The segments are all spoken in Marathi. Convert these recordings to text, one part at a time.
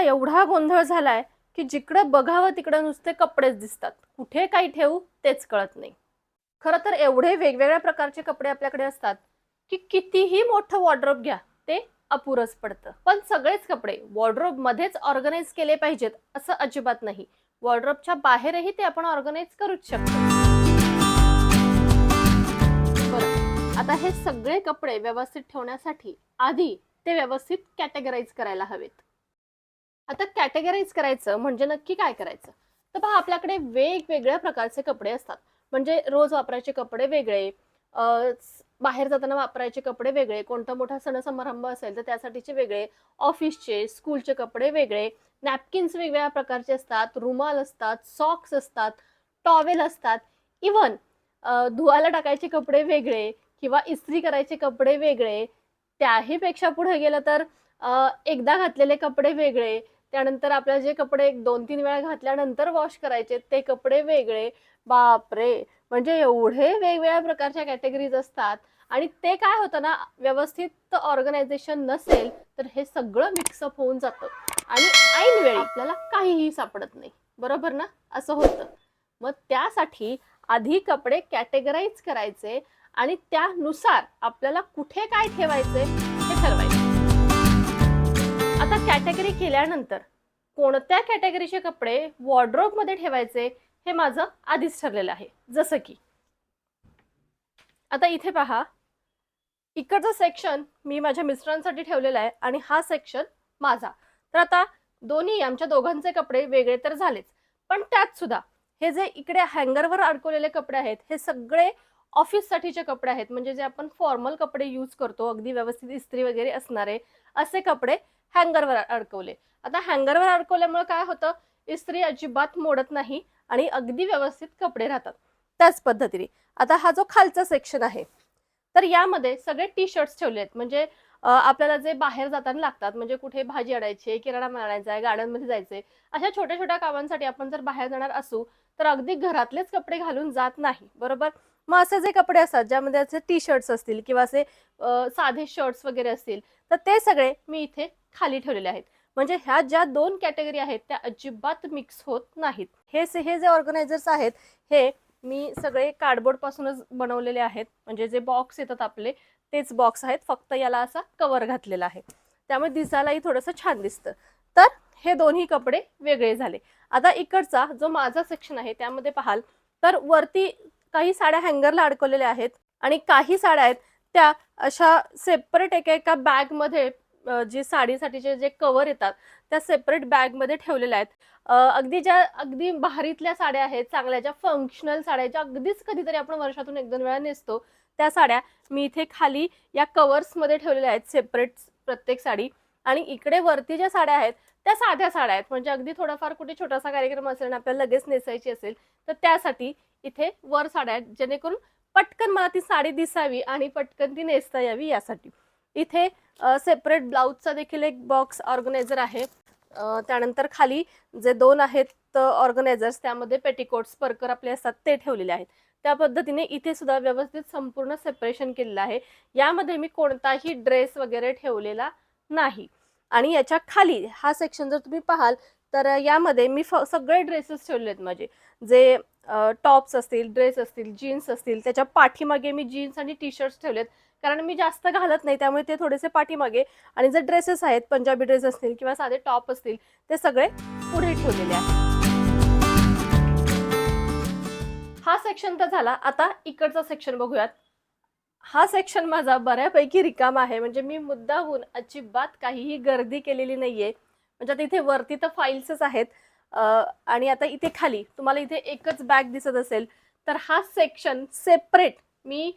कपड्याचा एवढा गोंधळ झालाय की जिकडं बघावं तिकडं नुसते कपडेच दिसतात. कुठे काही ठेवू तेच कळत नाही. खरं तर एवढे वेगवेगळ्या प्रकारचे कपडे आपल्याकडे असतात की कितीही मोठं वॉर्ड्रोब घ्या ते अपुरच पडतं. पण सगळेच कपडे वॉर्ड्रोब मध्येच ऑर्गनाईज केले पाहिजेत असं अजिबात नाही. वॉर्ड्रोबच्या बाहेरही ते आपण ऑर्गनाईज करूच शकतो. आता हे सगळे कपडे व्यवस्थित ठेवण्यासाठी आधी ते व्यवस्थित कॅटेगराईज करायला हवेत. आता कॅटेगराईज करायचं म्हणजे नक्की काय करायचं? तर पहा आपल्याकडे वेगवेगळ्या प्रकारचे कपडे असतात. म्हणजे रोज वापरायचे कपडे वेगळे बाहेर जाताना वापरायचे कपडे वेगळे कोणता मोठा सण समारंभ असेल तर त्यासाठीचे वेगळे ऑफिसचे स्कूलचे कपडे वेगळे नॅपकिन्स वेगवेगळ्या प्रकारचे असतात रुमाल असतात सॉक्स असतात टॉवेल असतात. इवन धुवायला टाकायचे कपडे वेगळे किंवा इस्त्री करायचे कपडे वेगळे त्याही पेक्षा पुढे गेलं तर एकदा घातलेले कपडे वेगळे त्यानंतर आपल्याला जे कपडे एक दोन तीन वेळा घातल्यानंतर वॉश करायचे ते कपडे वेगळे. बापरे! म्हणजे एवढे वेगवेगळ्या प्रकारच्या कॅटेगरीज असतात. आणि ते काय होतं ना व्यवस्थित ऑर्गनायझेशन नसेल तर हे सगळं मिक्सअप होऊन जातं. आणि ऐनवेळी आपल्याला काहीही सापडत नाही. बरोबर ना? असं होतं. मग त्यासाठी आधी कपडे कॅटेगराईज करायचे आणि त्यानुसार आपल्याला कुठे काय ठेवायचे हे ठरवायचे. कॅटेगरी केल्यानंतर कोणत्या कॅटेगरीचे कपडे वॉर्ड्रोबमध्ये ठेवायचे हे माझं आधीच ठरलेलं आहे. जसं की आता इथे पहा इकडचं सेक्शन मी माझ्या मिस्टरांसाठी ठेवलेलं आहे आणि हा सेक्शन माझा. तर आता दोन्ही आमच्या दोघांचे कपडे वेगळे तर झालेच पण त्यात सुद्धा हे जे इकडे हँगरवर अडकवलेले कपडे आहेत हे सगळे ऑफिससाठीचे कपडे आहेत. म्हणजे जे आपण फॉर्मल कपडे यूज करतो अगदी व्यवस्थित इस्त्री वगैरे असणारे असे कपडे हँगरवर अडकवले. आता हँगरवर अडकवल्यामुळे काय होतं? इस्त्री अजिबात मोडत नाही आणि अगदी व्यवस्थित कपडे राहतात. त्याच पद्धतीने. आता हा जो खालचा सेक्शन आहे तर यामध्ये सगळे टी शर्ट्स ठेवले आहेत. म्हणजे आपल्याला जे बाहेर जाताना लागतात म्हणजे कुठे भाजी आणायची आहे किराणा माल आणायचा आहे गार्डनमध्ये जायचंय अशा छोट्या छोट्या कामांसाठी आपण जर बाहेर जाणार असू तर अगदी घरातलेच कपडे घालून जात नाही. बरोबर? मग असे जे कपडे असतात ज्यामध्ये असे टी शर्ट्स असतील किंवा असे साधे शर्ट्स वगैरे असतील तर ते सगळे मी इथे खाली ठेवलेले आहेत. म्हणजे ह्या ज्या दोन कॅटेगरी आहेत त्या अजिबात मिक्स होत नाहीत. हे हे जे ऑर्गनायझर्स आहेत हे मी सगळे कार्डबोर्डपासूनच बनवलेले आहेत. म्हणजे जे बॉक्स येतात आपले तेच बॉक्स आहेत. फक्त याला असा कवर घातलेला आहे. त्यामुळे दिसायलाही थोडंसं छान दिसतं. तर हे दोन्ही कपडे वेगळे झाले. आता इकडचा जो माझा सेक्शन आहे त्यामध्ये पाहाल तर वरती काही साड्या हँगरला अडकवलेल्या आहेत. आणि काही साड्या आहेत त्या अशा सेपरेट एका एका बॅगमध्ये जे साडीसाठीचे जे कवर येतात त्या सेपरेट बॅगमध्ये ठेवलेल्या आहेत. अगदी ज्या अगदी भारीतल्या साड्या आहेत चांगल्या ज्या फंक्शनल साड्या ज्या अगदीच कधीतरी आपण वर्षातून एक दोन वेळा नेसतो त्या साड्या मी इथे खाली या कवर्समध्ये ठेवलेल्या आहेत सेपरेट प्रत्येक साडी. आणि इकडे वरती ज्या साड्या आहेत त्या साध्या साड्या आहेत. म्हणजे अगदी थोडाफार कुठे छोटासा कार्यक्रम असेल आणि आपल्याला लगेच नेसायची असेल तर त्यासाठी इथे वर साड्या आहेत जेणेकरून पटकन मला ती साडी दिसावी आणि पटकन ती नेसता यावी यासाठी. इथे सेपरेट ब्लाऊजचा देखील एक बॉक्स ऑर्गनायझर आहे. त्यानंतर खाली जे दोन आहेत ऑर्गनायझर्स त्यामध्ये पेटिकोट्स परकर आपले असतात ते ठेवलेले आहेत. त्या पद्धतीने इथे सुद्धा व्यवस्थित संपूर्ण सेपरेशन केलेलं आहे. यामध्ये मी कोणताही ड्रेस वगैरे ठेवलेला नाही. आणि याच्या खाली हा सेक्शन जर तुम्ही पाहाल तर यामध्ये मी फ सगळे ड्रेसेस ठेवले आहेत माझे. जे टॉप्स असतील ड्रेस असतील जीन्स असतील त्याच्या पाठीमागे मी जीन्स आणि टी शर्ट्स ठेवलेत. कारण मी जास्त घालत नाही त्यामुळे ते थोडेसे पाठीमागे आणि जे ड्रेसेस आहेत पंजाबी ड्रेस असतील किंवा साधे टॉप असतील ते सगळे पुढे ठेवलेले आहेत. हा सेक्शन तर झाला. आता इकडचा सेक्शन बघूयात. हा सेक्शन माझा बऱ्यापैकी रिकामा आहे. म्हणजे मी मुद्दाहून अजिबात काहीही गर्दी केलेली नाहीये. म्हणजे आता इथे वरती तर फाईल्सच आहेत. आणि आता इथे खाली तुम्हाला इथे एकच बॅग दिसत असेल. तर हा सेक्शन सेपरेट मी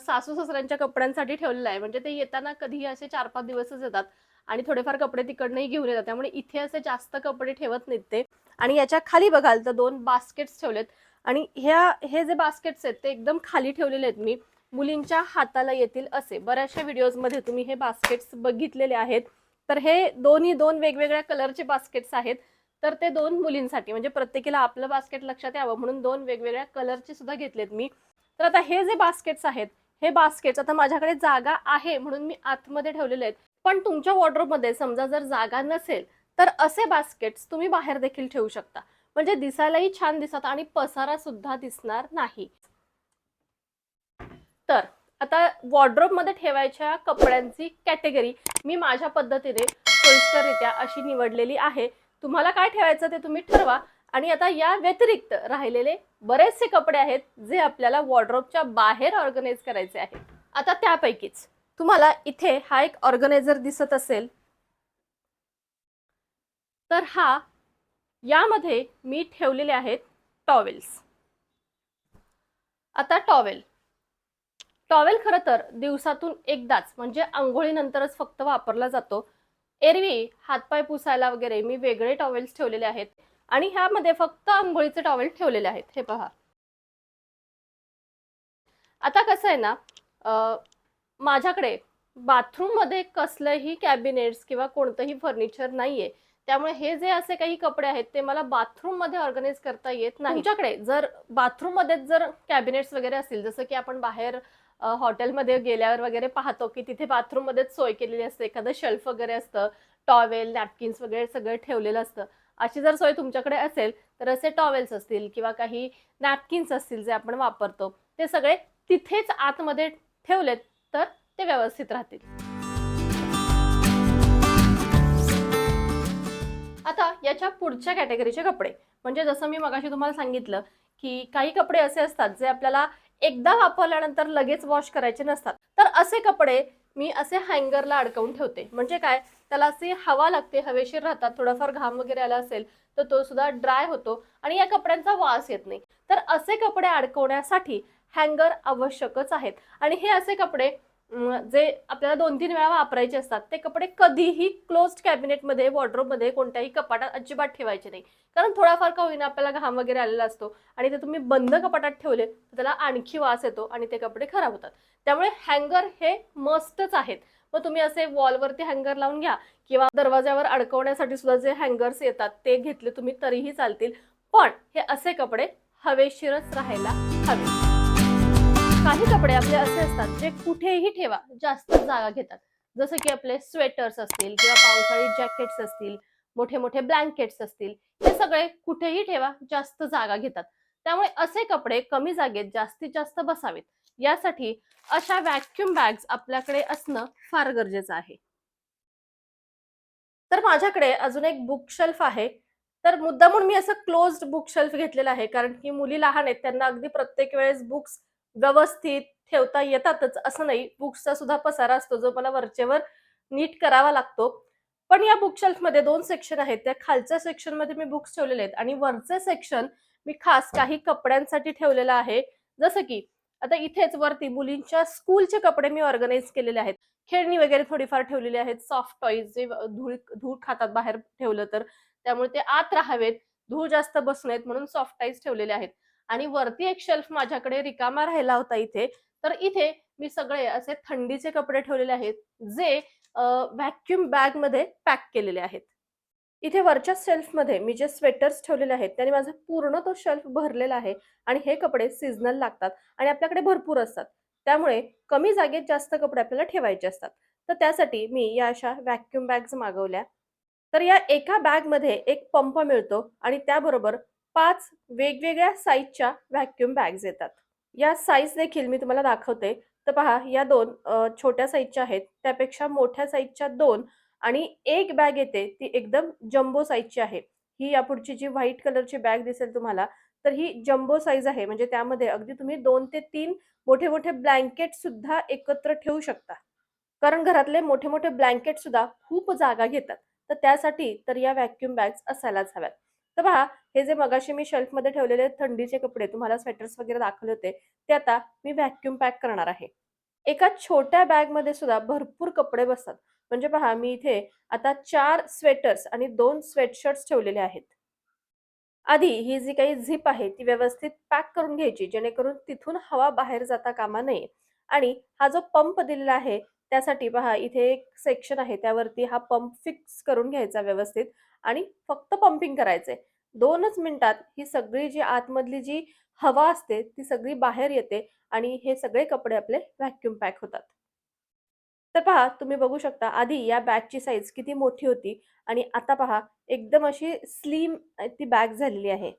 सासू सासऱ्यांच्या कपड्यांसाठी ठेवलेलं आहे. म्हणजे ते येताना कधीही असे चार पाच दिवसच येतात आणि थोडेफार कपडे तिकडनंही घेऊन येतात. त्यामुळे इथे असे जास्त कपडे ठेवत नाहीत ते. आणि याच्या खाली बघाल तर दोन बास्केट्स ठेवलेत. आणि ह्या हे जे बास्केट्स आहेत ते एकदम खाली ठेवलेले आहेत मी. मुलींच्या हाताला येतील असे. बऱ्याचशा व्हिडिओजमध्ये तुम्ही हे बास्केट्स बघितलेले आहेत. तर हे दोन्ही दोन वेगवेगळ्या कलरचे बास्केट्स आहेत. तर ते दोन मुलींसाठी. म्हणजे प्रत्येकीला आपलं बास्केट लक्षात यावं म्हणून दोन वेगवेगळ्या कलरचे सुद्धा घेतलेत मी. तर आता हे जे बास्केट्स आहेत हे बास्केट्स आता माझ्याकडे जागा आहे म्हणून मी आतमध्ये ठेवलेले आहेत. पण तुमच्या वॉर्डरोबमध्ये समजा जर जागा नसेल तर असे बास्केट्स तुम्ही बाहेर देखील ठेवू शकता. म्हणजे दिसायलाही छान दिसतात आणि पसारा सुद्धा दिसणार नाही. तर आता वॉर्ड्रोबमध्ये ठेवायच्या कपड्यांची कॅटेगरी मी माझ्या पद्धतीने सोयीस्कररित्या अशी निवडलेली आहे. तुम्हाला काय ठेवायचं ते तुम्ही ठरवा. आणि आता या व्यतिरिक्त राहिलेले बरेचसे कपडे आहेत जे आपल्याला वॉर्ड्रोबच्या बाहेर ऑर्गनाईज करायचे आहेत. आता त्यापैकीच तुम्हाला इथे हा एक ऑर्गनायझर दिसत असेल. तर हा यामध्ये मी ठेवलेले आहेत टॉवेल्स आता टॉवेल टॉवेल खरं तर दिवसातून एकदाच म्हणजे आंघोळीनंतरच फक्त वापरला जातो. एरवी हातपाय पुसायला वगैरे मी वेगळे टॉवेल्स ठेवलेले आहेत. आणि ह्यामध्ये फक्त आंघोळीचे टॉवेल ठेवलेले आहेत. हे पहा. आता कसं आहे ना माझ्याकडे बाथरूममध्ये कसलंही कॅबिनेट्स किंवा कोणतंही फर्निचर नाहीये. त्यामुळे हे जे असे काही कपडे आहेत ते मला बाथरूममध्ये ऑर्गनाईज करता येत नाही. तुमच्याकडे जर बाथरूममध्ये जर कॅबिनेट्स वगैरे असतील जसं की आपण बाहेर हॉटेलमध्ये गेल्यावर वगैरे पाहतो की तिथे बाथरूममध्येच सोय केलेली असते. एखादं शेल्फ वगैरे असतं टॉवेल नॅपकिन्स वगैरे सगळं ठेवलेलं असतं. अशी जर सोय तुमच्याकडे असेल तर असे टॉवेल्स असतील किंवा काही नॅपकिन्स असतील जे आपण वापरतो ते सगळे तिथेच आतमध्ये ठेवलेत तर ते व्यवस्थित राहतील. आता याच्या पुढच्या कॅटेगरीचे कपडे. म्हणजे जसं मी मगाशी तुम्हाला सांगितलं की काही कपडे असे असतात जे आपल्याला एकदा वापरल्यानंतर लगेच वॉश करायचे नसतात. तर असे कपडे मी असे हँगरला अडकवून ठेवते. म्हणजे काय? त्याला अशी हवा लागते हवेशीर राहतात थोडाफार घाम वगैरे आला असेल तर तो सुद्धा ड्राय होतो आणि या कपड्यांचा वास येत नाही. तर असे कपडे अडकवण्यासाठी हँगर आवश्यकच आहेत. आणि हे असे कपडे जे आपल्याला दोन तीन वेळा वापरायचे असतात ते कपडे कधीही क्लोज्ड कॅबिनेटमध्ये वॉर्ड्रोबमध्ये कोणत्याही कपाटात अजिबात ठेवायचे नाही. कारण थोडाफार का होईना आपल्याला घाम वगैरे आलेला असतो आणि ते तुम्ही बंद कपाटात ठेवले तर त्याला आणखी वास येतो आणि ते कपडे खराब होतात. त्यामुळे हँगर हे मस्तच आहेत. मग तुम्ही असे वॉलवरती हँगर लावून घ्या किंवा दरवाज्यावर अडकवण्यासाठी सुद्धा जे हँगर्स येतात ते घेतले तुम्ही तरीही चालतील. पण हे असे कपडे हवेशीरच राहायला हवे. काही कपडे आपले असे असतात जे कुठेही ठेवा जास्त जागा घेतात. जसं की आपले स्वेटर्स असतील किंवा पावसाळी जॅकेट्स असतील मोठे मोठे ब्लँकेट्स असतील हे सगळे कुठेही ठेवा जास्त जागा घेतात. त्यामुळे असे कपडे कमी जागेत जास्तीत जास्त बसावेत. यासाठी अशा व्हॅक्युम बॅग्स आपल्याकडे असणं फार गरजेचं आहे. तर माझ्याकडे अजून एक बुक शेल्फ आहे. तर मुद्दा म्हणून मी असं क्लोज्ड बुक शेल्फ घेतलेला आहे कारण की मुली लहान आहेत त्यांना अगदी प्रत्येक वेळेस बुक्स व्यवस्थित ठेवता येतातच असं नाही. बुक्सचा सुद्धा पसारा असतो जो मला वरचेवर नीट करावा लागतो. पण या बुकशेल्फमध्ये दोन सेक्शन आहेत. त्या खालच्या सेक्शनमध्ये मी बुक्स ठेवलेले आहेत आणि वरचे सेक्शन मी खास काही कपड्यांसाठी ठेवलेलं आहे. जसं की आता इथेच वरती मुलींच्या स्कूलचे कपडे मी ऑर्गनाईज केलेले आहेत. खेळणी वगैरे थोडीफार ठेवलेली आहेत. सॉफ्ट टॉईज जे धूळ धूळ खातात बाहेर ठेवलं तर. त्यामुळे ते आत राहावेत. धूळ जास्त बसू नयेत म्हणून सॉफ्ट टॉईज ठेवलेले आहेत. आणि वरती एक शेल्फ माझ्याकडे रिकामा राहिला होता इथे. तर इथे मी सगळे असे थंडीचे कपडे ठेवलेले आहेत जे व्हॅक्युम बॅगमध्ये पॅक केलेले आहेत. इथे वरच्या शेल्फमध्ये मी जे स्वेटर्स ठेवलेले आहेत त्याने माझा पूर्ण तो शेल्फ भरलेला आहे आणि हे कपडे सीझनल लागतात आणि आपल्याकडे भरपूर असतात. त्यामुळे कमी जागेत जास्त कपडे आपल्याला ठेवायचे असतात. तर त्यासाठी मी या अशा व्हॅक्युम बॅग्स मागवल्या. तर या एका बॅगमध्ये एक पंप मिळतो आणि त्याबरोबर पाच वेगवेगळ्या साईजच्या व्हॅक्युम बॅग्स येतात. या साईज देखील मी तुम्हाला दाखवते. तर पहा या दोन छोट्या साईजच्या आहेत. त्यापेक्षा मोठ्या साईजच्या दोन आणि एक बॅग येते. ती एकदम जम्बो साईजची आहे. ही यापुढची जी व्हाईट कलरची बॅग दिसेल तुम्हाला तर ही जम्बो साईज आहे. म्हणजे त्यामध्ये अगदी तुम्ही दोन ते तीन मोठे मोठे ब्लँकेट सुद्धा एकत्र ठेवू शकता. कारण घरातले मोठे मोठे ब्लँकेट सुद्धा खूप जागा घेतात. तर त्यासाठी तर या व्हॅक्युम बॅग्स असायलाच हव्यात. तर पहा हे जे मगाशी मी शेल्फमध्ये ठेवलेले थंडीचे कपडे तुम्हाला स्वेटर्स वगैरे दाखवले होते ते आता मी व्हॅक्युम पॅक करणार आहे. एका छोट्या बॅगमध्ये सुद्धा भरपूर कपडे बसतात. म्हणजे पहा मी इथे आता चार स्वेटर्स आणि दोन स्वेटशर्ट्स ठेवलेले आहेत. आधी ही जी काही झिप आहे ती व्यवस्थित पॅक करून घ्यायची जेणेकरून तिथून हवा बाहेर जाता कामा नये. आणि हा जो पंप दिलेला आहे त्यासाठी पहा इथे एक सेक्शन आहे त्यावरती हा पंप फिक्स करून घ्यायचा व्यवस्थित आणि फक्त पंपिंग करायचंय. दोनच मिनिटात ही सगळी जी आतमधली जी हवा असते ती सगळी बाहेर येते आणि हे सगळे कपडे आपले व्हॅक्युम पॅक होतात. तर पहा तुम्ही बघू शकता आधी या बॅगची साईज किती मोठी होती आणि आता पहा एकदम अशी स्लिम ती बॅग झालेली आहे.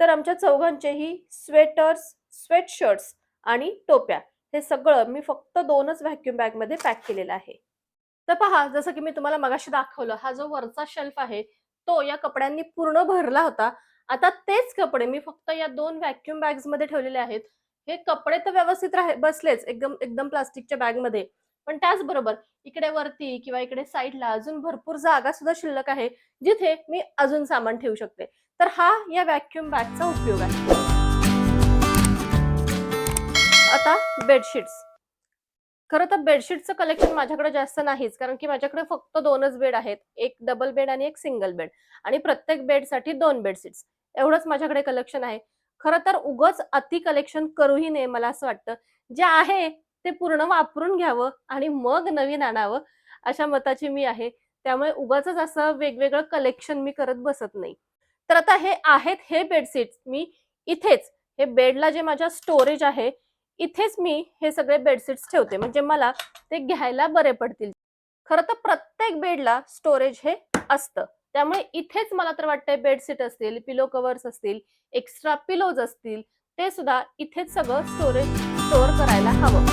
तर आमच्या चौघांचेही स्वेटर्स स्वेट शर्ट्स आणि टोप्या हे सगळं मी फक्त दोनच व्हॅक्यूम बॅगमध्ये पॅक केलेलं आहे. तर पहा जसं की मी तुम्हाला मगाशी दाखवलं हा जो वरचा शेल्फ आहे तो या कपड्यांनी पूर्ण भरला होता. आता तेच कपडे मी फक्त या दोन व्हॅक्युम बॅग्समध्ये ठेवलेले आहेत. हे कपडे तर व्यवस्थित बसलेच एकदम एकदम प्लास्टिकच्या बॅगमध्ये पण त्याचबरोबर इकडे वरती किंवा इकडे साईडला अजून भरपूर जागा सुद्धा शिल्लक आहे जिथे मी अजून सामान ठेवू शकते. तर हा या व्हॅक्युम बॅगचा उपयोग आहे. आता बेडशीट्स खरं तर बेडशीटचं कलेक्शन माझ्याकडे जास्त नाहीच कारण की माझ्याकडे फक्त दोनच बेड आहेत. एक डबल बेड आणि एक सिंगल बेड आणि प्रत्येक बेडसाठी दोन बेडशीट्स एवढंच माझ्याकडे कलेक्शन आहे. खरं तर उगच अति कलेक्शन करूही नये मला असं वाटतं. जे आहे ते पूर्ण वापरून घ्यावं आणि मग नवीन आणावं अशा मताची मी आहे. त्यामुळे उगाच असं वेगवेगळं कलेक्शन मी करत बसत नाही. तर आता हे आहेत हे बेडशीट्स मी इथेच हे बेडला जे माझ्या स्टोरेज आहे इथेच मी हे सगळे बेडशीट्स ठेवते. म्हणजे मला ते घ्यायला बरे पडतील. खरं तर प्रत्येक बेडला स्टोरेज हे असतं. त्यामुळे इथेच मला तर वाटतंय बेडशीट असतील पिलो कव्हर्स असतील एक्स्ट्रा पिलोज असतील ते सुद्धा इथेच सगळं स्टोरेज स्टोअर करायला हवं.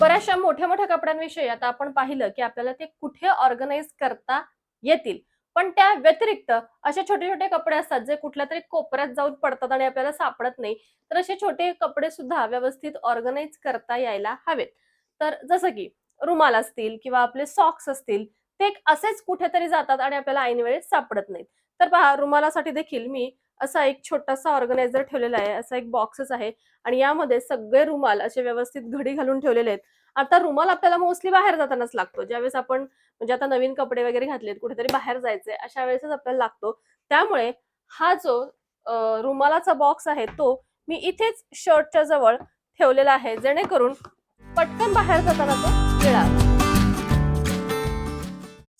बऱ्याचशा मोठ्या मोठ्या कपड्यांविषयी आता आपण पाहिलं की आपल्याला ते कुठे ऑर्गनाईज करता येतील. पण त्या व्यतिरिक्त असे छोटे छोटे कपडे असतात जे कुठल्या तरी कोपऱ्यात जाऊन पडतात आणि आपल्याला सापडत नाही तर असे छोटे कपडे सुद्धा व्यवस्थित ऑर्गनाईज करता यायला हवेत. तर जसं की रुमाल असतील किंवा आपले सॉक्स असतील ते एक असेच कुठेतरी जातात आणि आपल्याला ऐन वेळेस सापडत नाहीत. तर पहा रुमालासाठी देखील मी असा एक छोटासा ऑर्गनायझर ठेवलेला आहे असा एक बॉक्सच आहे आणि यामध्ये सगळे रुमाल असे व्यवस्थित घडी घालून ठेवलेले आहेत. आता रुमाल आपल्याला मोस्टली बाहेर जातानाच लागतो. ज्यावेळेस आपण म्हणजे आता नवीन कपडे वगैरे घातलेत कुठेतरी बाहेर जायचंय अशा वेळेसच आपल्याला लागतो. त्यामुळे हा जो रुमालाचा बॉक्स आहे तो मी इथेच शर्टच्या जवळ ठेवलेला आहे जेणेकरून पटकन बाहेर जाताना तो मिळावा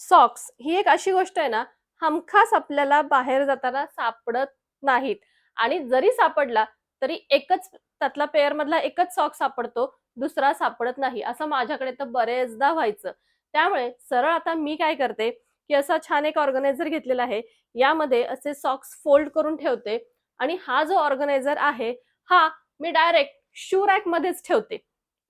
सॉक्स ही एक अशी गोष्ट आहे ना हमखास आपल्याला बाहेर जाताना सापडत नाहीत. आणि जरी सापडला तरी एकच त्यातला पेअर मधला एकच सॉक्स सापडतो. दुसरा सापडत नाही असं माझ्याकडे तर बरेचदा व्हायचं. त्यामुळे सरळ आता मी काय करते की असा छान एक ऑर्गनायझर घेतलेला आहे यामध्ये असे सॉक्स फोल्ड करून ठेवते आणि हा जो ऑर्गनायझर आहे हा मी डायरेक्ट शू रॅक मध्येच ठेवते.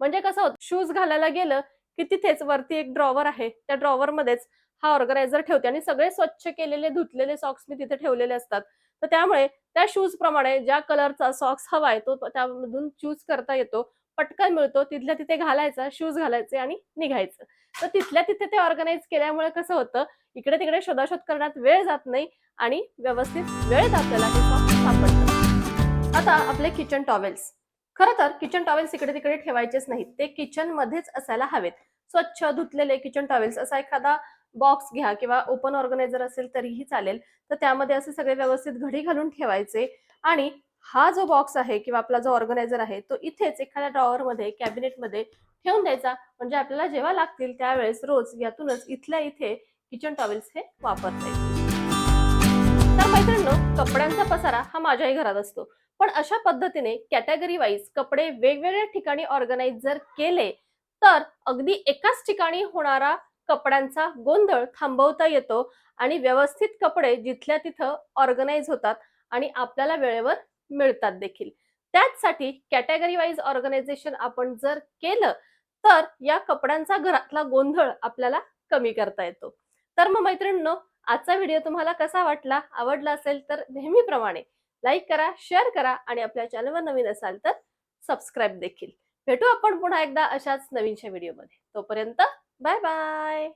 म्हणजे कसं होतं शूज घालायला गेलं की तिथेच वरती एक ड्रॉवर आहे त्या ड्रॉवर मध्येच हा ऑर्गनायझर ठेवते आणि सगळे स्वच्छ केलेले धुतलेले सॉक्स मी तिथे ठेवलेले असतात. तर त्यामुळे त्या शूज प्रमाणे ज्या कलरचा सॉक्स हवाय तो त्यामधून चूज करता येतो. पटकन मिळतो तिथल्या तिथे घालायचा शूज घालायचे आणि निघायचं. तर तिथल्या तिथे ते ऑर्गनाईज केल्यामुळे कसं होतं इकडे तिकडे शोधाशोध करण्यात वेळ जात नाही आणि व्यवस्थित वेळेत आपल्याला हे आता आपले किचन टॉवेल्स खरं तर किचन टॉवेल्स इकडे तिकडे ठेवायचेच नाहीत. ते किचन मध्येच असायला हवेत. स्वच्छ धुतलेले किचन टॉवेल्स असा एखादा बॉक्स घ्या किंवा ओपन ऑर्गनायझर असेल तरीही चालेल. तर त्यामध्ये असे सगळे व्यवस्थित घडी घालून ठेवायचे आणि हा जो बॉक्स आहे किंवा आपला जो ऑर्गनायझर आहे तो इथेच एखाद्या ड्रॉवरमध्ये कॅबिनेटमध्ये ठेवून द्यायचा. म्हणजे आपल्याला जेव्हा लागतील त्यावेळेस रोज यातूनच इथल्या इथे किचन टॉवेल्स हे वापरता तर मैत्रिणींनो कपड्यांचा पसारा हा माझ्याही घरात असतो. पण अशा पद्धतीने कॅटेगरी वाईज कपडे वेगवेगळ्या ठिकाणी ऑर्गनाईज जर केले तर अगदी एकाच ठिकाणी होणारा कपड्यांचा गोंधळ थांबवता येतो आणि व्यवस्थित कपडे जिथल्या तिथं ऑर्गनाईज होतात आणि आपल्याला वेळेवर मिळतात देखील. त्याचसाठी कॅटेगरी वाईज ऑर्गनायझेशन आपण जर केलं तर या कपड्यांचा घरातला गोंधळ आपल्याला कमी करता येतो. तर मग मैत्रिणींनो आजचा व्हिडिओ तुम्हाला कसा वाटला आवडला असेल तर नेहमीप्रमाणे लाईक करा शेअर करा आणि आपल्या चॅनलवर नवीन असाल तर सबस्क्राईब देखील. भेटू आपण पुन्हा एकदा अशाच नवीनशा व्हिडिओमध्ये तोपर्यंत बाय बाय